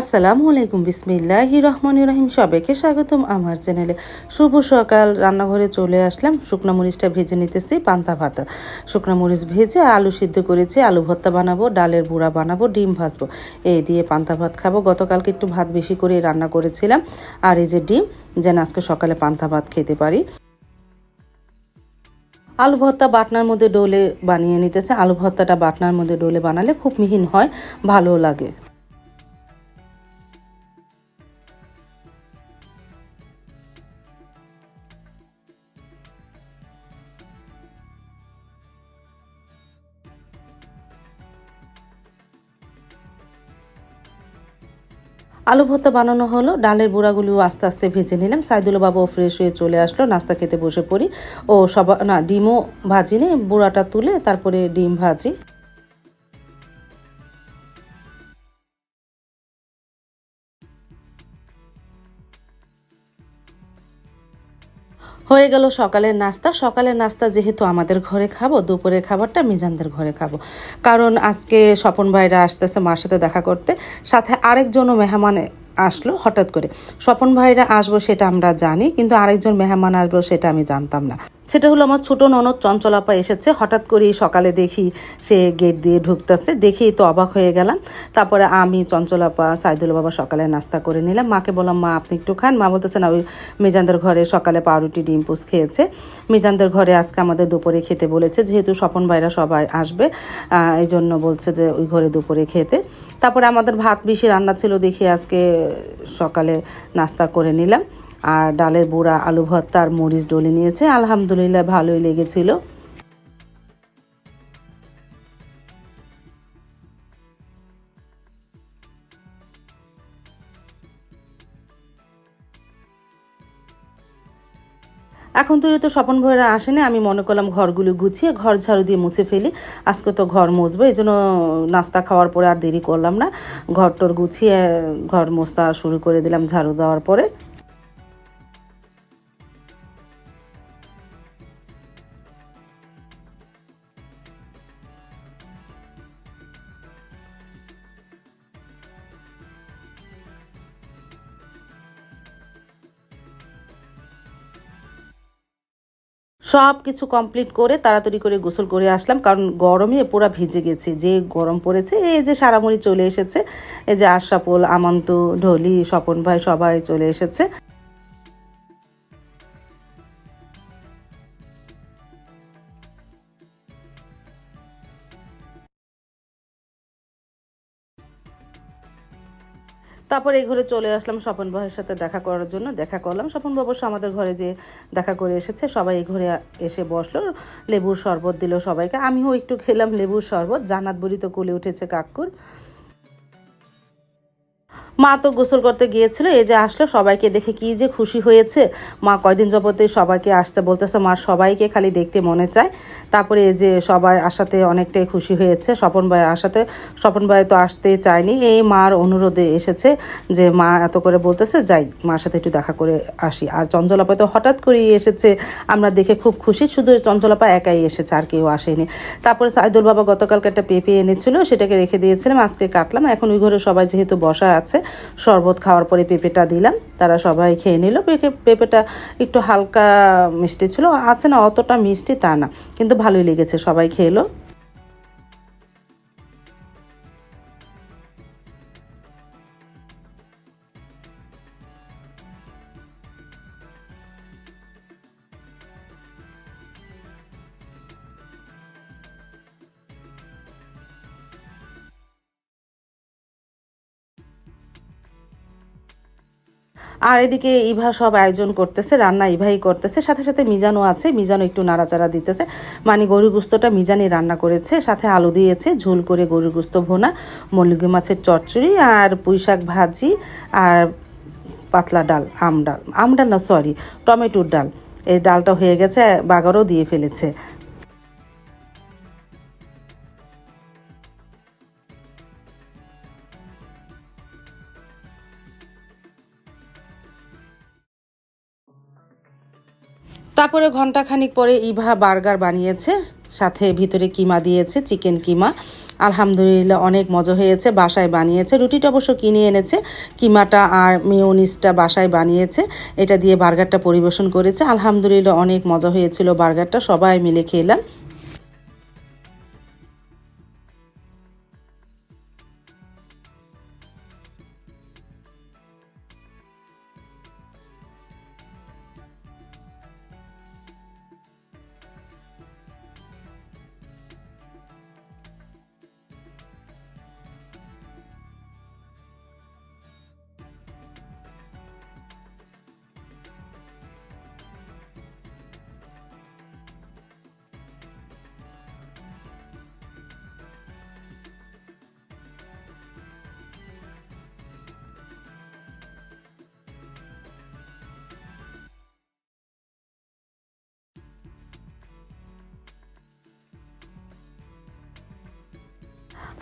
আসসালামু আলাইকুম বিসমিল্লাহ রহমান রহিম। সবাইকে স্বাগতম আমার চ্যানেলে। শুভ সকাল। রান্নাঘরে চলে আসলাম। শুকনো মরিচটা ভেজে নিতেছি, পান্তা ভাত। শুকনো মরিচ ভেজে আলু সিদ্ধ করেছি, আলু ভর্তা বানাবো, ডালের বুড়া বানাবো, ডিম ভাজবো। এই দিয়ে পান্তা ভাত খাব। গতকালকে একটু ভাত বেশি করে রান্না করেছিলাম। আর এই যে ডিম, যেন আজকে সকালে পান্তা ভাত খেতে পারি। আলু ভর্তা বাটনার মধ্যে ডোলে বানিয়ে নিতেছে। আলু ভর্তাটা বাটনার মধ্যে ডোলে বানালে খুব মিহিন হয় ভালো লাগে। আলু ভর্তা বানানো হলো, ডালের বুড়াগুলো আস্তে আস্তে ভেজে নিলাম। সাইদুল বাবাও ফ্রেশ হয়ে চলে আসলো, নাস্তা খেতে বসে পড়ি। ও সবা না, ডিমও ভাজি নি বুড়াটা তুলে তারপরে ডিম ভাজি। হয়ে গেল সকালের নাস্তা। সকালের নাস্তা যেহেতু আমাদের ঘরে খাব, দুপুরের খাবারটা মিজানদের ঘরে খাব। কারণ আজকে স্বপন ভাইরা আসতেছে মার সাথে দেখা করতে। সাথে আরেকজনও মেহমান আসলো হঠাৎ করে। স্বপন ভাইরা আসব সেটা আমরা জানি, কিন্তু আরেকজন মেহমান আসব সেটা আমি জানতাম না। সেটা হলো আমার ছোট ননদ চঞ্চলাপা এসেছে, হঠাৎ করেই সকালে দেখি সে গেট দিয়ে ঢুকতেছে, দেখেই তো অবাক হয়ে গেলাম। তারপরে আমি চঞ্চলাপা সাইদুল বাবা সকালে নাস্তা করে নিলাম। মাকে বললাম, মা, আপনি একটু খান। মা বলতেছে, না, ওই মিজানদের ঘরে সকালে পাউরুটি, ডিম পুষ খেয়েছে। মিজানদের ঘরে আজকে আমাদের দুপুরে খেতে বলেছে, যেহেতু স্বপন ভাইরা সবাই আসবে এই জন্য বলছে যে ওই ঘরে দুপুরে খেতে। তারপরে আমাদের ভাত বেশি রান্না ছিল দেখে আজকে সকালে নাস্তা করে নিলাম। আর ডালের বুড়া, আলু ভর্তা আর মরিচ ডলে নিয়েছে। আলহামদুলিল্লাহ ভালোই লেগেছিল। এখন তো তো স্বপন ভয়রা আসেনি, আমি মনে করলাম ঘরগুলো গুছিয়ে ঘর ঝাড়ু দিয়ে মুছে ফেলি। আজকে তো ঘর মুছবো, এই জন্য নাস্তা খাওয়ার পরে আর দেরি করলাম না। ঘর টর গুছিয়ে ঘর মোছতা শুরু করে দিলাম, ঝাড়ু দেওয়ার পরে। সব কিছু কমপ্লিট করে তাড়াতাড়ি করে গোসল করে আসলাম, কারণ গরমে পুরো ভিজে গেছে। যে গরম পড়েছে, এই যে সারামুড়ি চলে এসেছে, এই যে আশাপোল আমন্ত, ঢলি, স্বপন ভাই সবাই চলে এসেছে। তারপর এই ঘরে চলে আসলাম স্বপন ভাইয়ের সাথে দেখা করার জন্য। দেখা করলাম। স্বপন বাবু আমাদের ঘরে যে দেখা করে এসেছে, সবাই এই ঘরে এসে বসল। লেবুর শরবত দিল সবাইকে। আমিও একটু খেলাম লেবুর শরবত। জানাত বলি তো কোলে উঠেছে কাকুর। মা তো গোসল করতে গিয়েছিল, এই যে আসলো, সবাইকে দেখে কি যে খুশি হয়েছে। মা কয়দিন যাবতে সবাইকে আসতে বলতেছে, মা সবাইকে খালি দেখতে মনে চায়। তারপরে এই যে সবাই আসাতে অনেকটাই খুশি হয়েছে, স্বপন ভাই আসাতে স্বপন ভাই তো আসতে চায়নি। এই মার অনুরোধে এসেছে যে মা এত করে বলতেছে, যাই, মার সাথে একটু দেখা করে আসি। আর চঞ্চলাপা তো হঠাৎ করেই এসেছে, আমরা দেখে খুব খুশি, শুধু চঞ্চলাপা একাই এসেছে, আর কেউ আসেনি। তারপরে সাইদুল বাবা গতকালকে একটা পেঁপে এনেছিল, সেটাকে রেখে দিয়েছিলাম, আজকে কাটলাম, এখন ওই ঘরে সবাই যেহেতু বসা আছে শরবত খাওয়ার পরে পেঁপেটা দিলাম। তারা সবাই খেয়ে নিল। পেঁপেটা একটু হালকা মিষ্টি ছিল। আছে না, অতটা মিষ্টি তা না, কিন্তু ভালোই লেগেছে। সবাই খেলো। আর এদিকে ইভা সব আয়োজন করতেছে, রান্না ইভাই করতেছে, সাথে সাথে মিজানও আছে, মিজানও একটু নাড়াচাড়া দিতেছে। মানে গরু গুস্তটা মিজানই রান্না করেছে, সাথে আলু দিয়েছে, ঝোল করে গরুর গুস্ত ভোনা মল্লিগি মাছের চচ্চড়ি আর পুঁই শাক ভাজি আর পাতলা ডাল, আম ডাল আম ডাল না সরি টমেটোর ডাল। এই ডালটা হয়ে গেছে, বাগারও দিয়ে ফেলেছে। তারপরে ঘন্টাখানিক পরে ইভা বার্গার বানিয়েছে, সাথে ভিতরে কিমা দিয়েছে, চিকেন কিমা। আলহামদুলিল্লাহ, অনেক মজা হয়েছে, বাসায় বানিয়েছে। রুটিটা অবশ্য কিনে এনেছে, কিমাটা আর মেয়োনিসটা বাসায় বানিয়েছে। এটা দিয়ে বার্গারটা পরিবেশন করেছে। আলহামদুলিল্লাহ, অনেক মজা হয়েছিল বার্গারটা, সবাই মিলে খেলাম।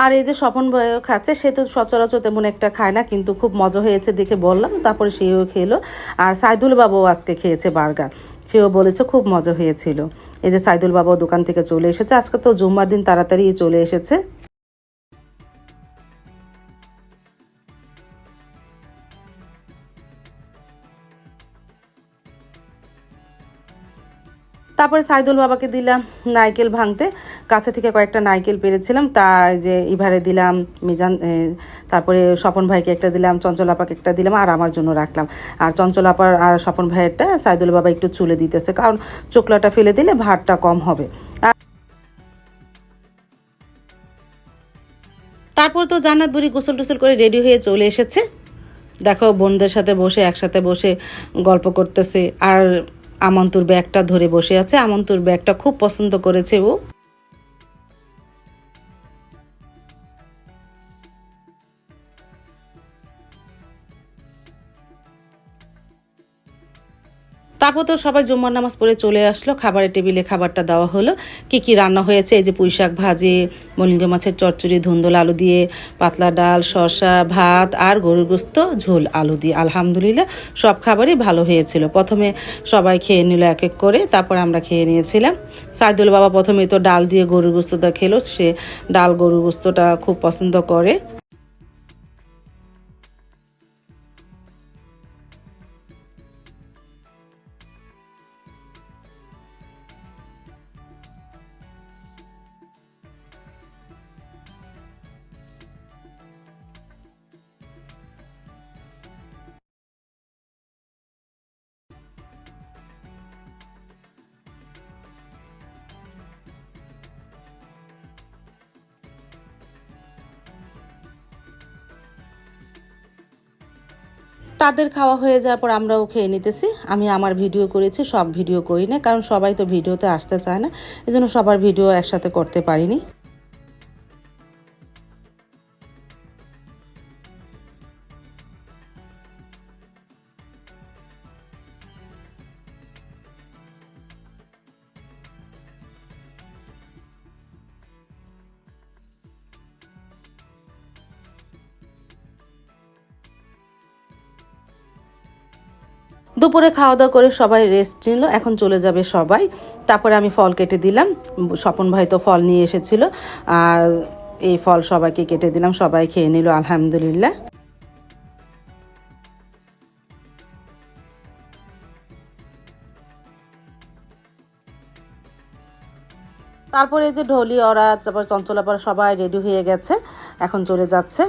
আর এই যে স্বপন বয় খাচ্ছে, সে তো সচরাচর তেমন একটা খায় না, কিন্তু খুব মজা হয়েছে দেখে বললাম, তারপরে সেও খেলো। আর সাইদুল বাবাও আজকে খেয়েছে বার্গার। সেও বলেছে খুব মজা হয়েছিল। এই যে সাইদুল বাবাও দোকান থেকে চলে এসেছে। আজকে তো জুম্মার দিন তাড়াতাড়ি চলে এসেছে। তারপরে সাইদুল বাবাকে দিলাম নাইকেল ভাঙতে। কাছে থেকে কয়েকটা নাইকেল পেরেছিলাম, তাই যে ইভারে দিলাম মিজান তারপরে স্বপন ভাইকে একটা দিলাম, চঞ্চল আপাকে একটা দিলাম আর আমার জন্য রাখলাম। আর চঞ্চল আপার আর স্বপন ভাইয়েরটা সাইদুল বাবা একটু চুলে দিতেছে, কারণ চোকলাটা ফেলে দিলে ভাতটা কম হবে। আর তারপর তো জান্নাত বুড়ি গোসল টোসল করে রেডি হয়ে চলে এসেছে। দেখো বোনদের সাথে বসে, একসাথে বসে গল্প করতেছে। আর আমন্তুর ব্যাগটা ধরে বসে আছে। আমন্তুর ব্যাগটা খুব পছন্দ করেছে ও। তারপর তো সবাই জুম্মার নামাজ পড়ে চলে আসলো, খাবারের টেবিলে খাবারটা দেওয়া হলো। কি কি রান্না হয়েছে? এই যে পুঁই শাক ভাজি মলিঙ্গ মাছের চচ্চড়ি, ধুন্দল আলু দিয়ে, পাতলা ডাল, শসা, ভাত আর গরুর গোস্ত, ঝোল, আলু দিয়ে। আলহামদুলিল্লাহ, সব খাবারই ভালো হয়েছিল। প্রথমে সবাই খেয়ে নিল এক এক করে, তারপর আমরা খেয়ে নিয়েছিলাম। সাইদুল বাবা প্রথমে তো ডাল দিয়ে গরুর গোস্তটা খেলো, সে ডাল গরুর গোস্তটা খুব পছন্দ করে। তাদের খাওয়া হয়ে যাওয়ার পর আমরাও খেয়ে নিতেছি। আমি আমার ভিডিও করেছি, সব ভিডিও করি না কারণ সবাই তো ভিডিওতে আসতে চায় না। এজন্য সবার ভিডিও একসাথে করতে পারিনি। দুপুরে খাওয়া দাওয়া করে সবাই রেস্ট নিল, এখন চলে যাবে সবাই। তারপরে আমি ফল কেটে দিলাম। স্বপন ভাই তো ফল নিয়ে এসেছিল, আর এই ফল সবাইকে কেটে দিলাম, সবাই খেয়ে নিল, আলহামদুলিল্লাহ। তারপরে এই যে ঢলি ওরা তারপর চঞ্চলাপাড়া সবাই রেডি হয়ে গেছে, এখন চলে যাচ্ছে।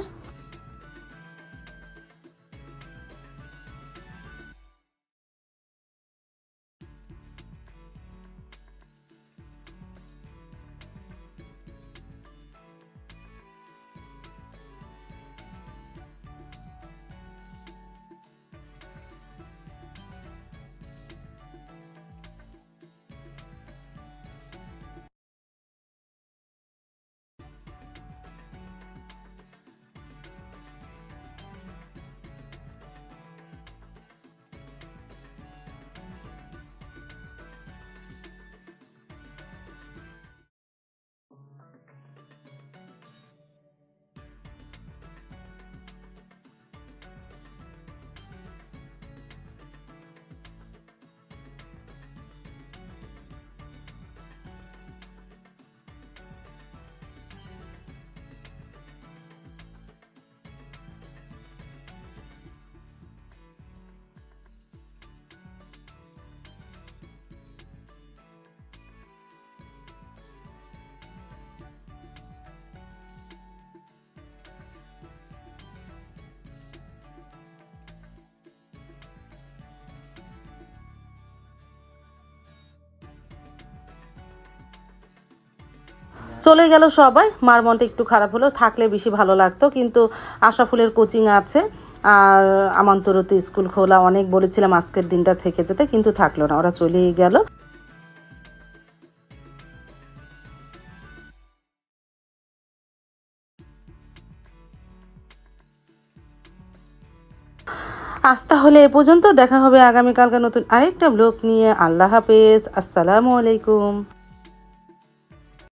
চলে গেল সবাই। মার মনটা একটু খারাপ হলো থাকলে বেশি ভালো লাগতো, কিন্তু আশাফুলের কোচিং আছে। আর আমান্তরতে স্কুল খোলা, অনেক বলেছিলাম আজকের দিনটা থেকে যেতে, কিন্তু থাকল না, ওরা চলেই গেল। আজ তাহলে এ পর্যন্ত, দেখা হবে আগামীকালকে নতুন আরেকটা ব্লগ নিয়ে। আল্লাহ হাফেজ, আসসালামু আলাইকুম।